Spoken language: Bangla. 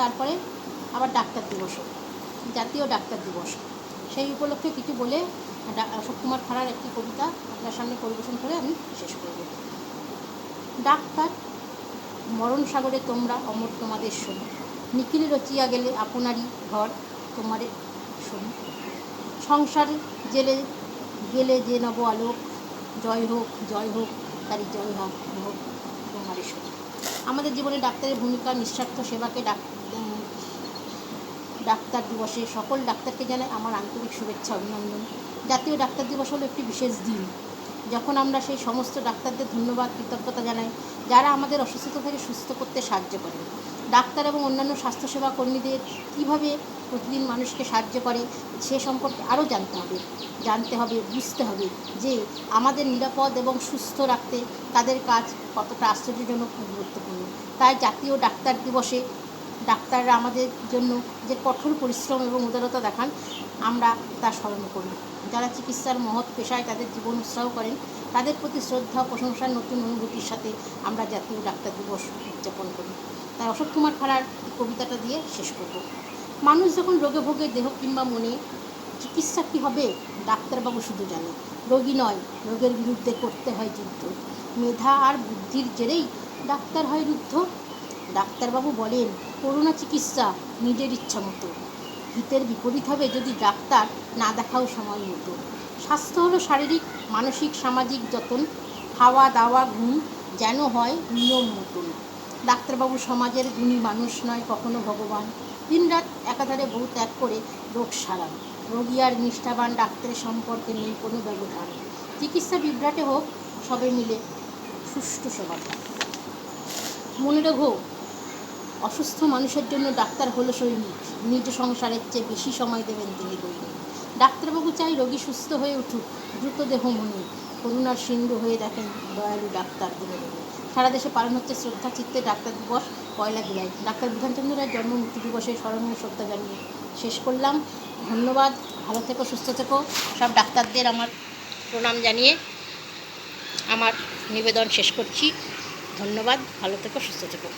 তারপরে আবার ডাক্তার দিবস জাতীয় ডাক্তার দিবস। সেই উপলক্ষে কিছু বলে অশোক কুমার খাড়ার একটি কবিতা আপনার সামনে পরিবেশন করে আমি শেষ করব ডাক্তার, মরণ সাগরে তোমরা অমর তোমাদের শোনো। নিখিল রচিয়া গেলে আপনারই ঘর তোমারে শোনো। সংসার জেলে গেলে যে নব আলোক, জয় হোক জয় হোক, তারই জয় হোক হোক, তোমারে শোনো। আমাদের জীবনে ডাক্তারের ভূমিকা, নিঃস্বার্থ সেবাকে ডাক ডাক্তার দিবসে সকল ডাক্তারকে জানাই আমার আন্তরিক শুভেচ্ছা অভিনন্দন। জাতীয় ডাক্তার দিবস হলো একটি বিশেষ দিন। যখন আমরা সেই সমস্ত ডাক্তারদের ধন্যবাদ, কৃতজ্ঞতা জানাই, যারা আমাদের অসুস্থতা থেকে সুস্থ করতে সাহায্য করেন ডাক্তার এবং অন্যান্য স্বাস্থ্যসেবা কর্মীদের কীভাবে প্রতিদিন মানুষকে সাহায্য করে, সে সম্পর্কে আরও জানতে হবে। জানতে হবে, বুঝতে হবে যে আমাদের নিরাপদ এবং সুস্থ রাখতে তাদের কাজ কতটা আশ্চর্যজনক গুরুত্বপূর্ণ। তাই জাতীয় ডাক্তার দিবসে ডাক্তাররা আমাদের জন্য যে কঠোর পরিশ্রম এবং উদারতা দেখান, আমরা তা স্মরণ করি। যারা চিকিৎসার মহৎ পেশায় তাদের জীবন উৎসাহ করেন, তাদের প্রতি শ্রদ্ধা, প্রশংসার নতুন অনুভূতির সাথে আমরা জাতীয় ডাক্তার দিবস উদযাপন করি। তাই অশোক কুমার খাড়ার কবিতাটা দিয়ে শেষ করব। মানুষ যখন রোগে ভোগে দেহ কিংবা মনে, চিকিৎসা কী হবে? ডাক্তারবাবু শুধু জানে, রোগী নয়, রোগের বিরুদ্ধে করতে হয় যুদ্ধ। মেধা আর বুদ্ধির জেরেই ডাক্তার হয় রুদ্ধ। ডাক্তারবাবু বলেন করোনা চিকিৎসা নিজের ইচ্ছা মতো। হিতের বিপরীত হবে যদি ডাক্তার না দেখাও সময় মতো। স্বাস্থ্য হলো শারীরিক, মানসিক, সামাজিক যতন, খাওয়া, দাওয়া, ঘুম যেন হয় নিয়ম মতন। ডাক্তারবাবু সমাজের গুণী মানুষ নয় কখনো ভগবান। দিনরাত একাধারে বহু ত্যাগ করে রোগ সারান। রোগী আর নিষ্ঠাবান ডাক্তারের সম্পর্কে নেই কোনো ব্যবধান। চিকিৎসা বিভ্রাটে হোক, সবে মিলে সুষ্ঠু সমাধান। মনে রেখো অসুস্থ মানুষের জন্য ডাক্তার হলো সৈনিক নিজ সংসারের চেয়ে বেশি সময় দেবেন তিনি দৈনিক। ডাক্তারবাবু চাই রোগী সুস্থ হয়ে উঠুক, দ্রুত দেহ মনে করুণার সিন্ধু হয়ে দেখেন দয়ালু ডাক্তার দিনে সারা দেশে পালন হচ্ছে শ্রদ্ধা, চিত্তে ডাক্তার দিবস, পয়লা জুলাই। ডাক্তার বিধানচন্দ্র রায়ের জন্ম মৃত্যু দিবসে স্মরণীয় শ্রদ্ধা জানিয়ে শেষ করলাম। ধন্যবাদ, ভালো থেকো, সুস্থ থেকো। সব ডাক্তারদের আমার প্রণাম জানিয়ে আমার নিবেদন শেষ করছি। ধন্যবাদ, ভালো থেকো, সুস্থ থেকো।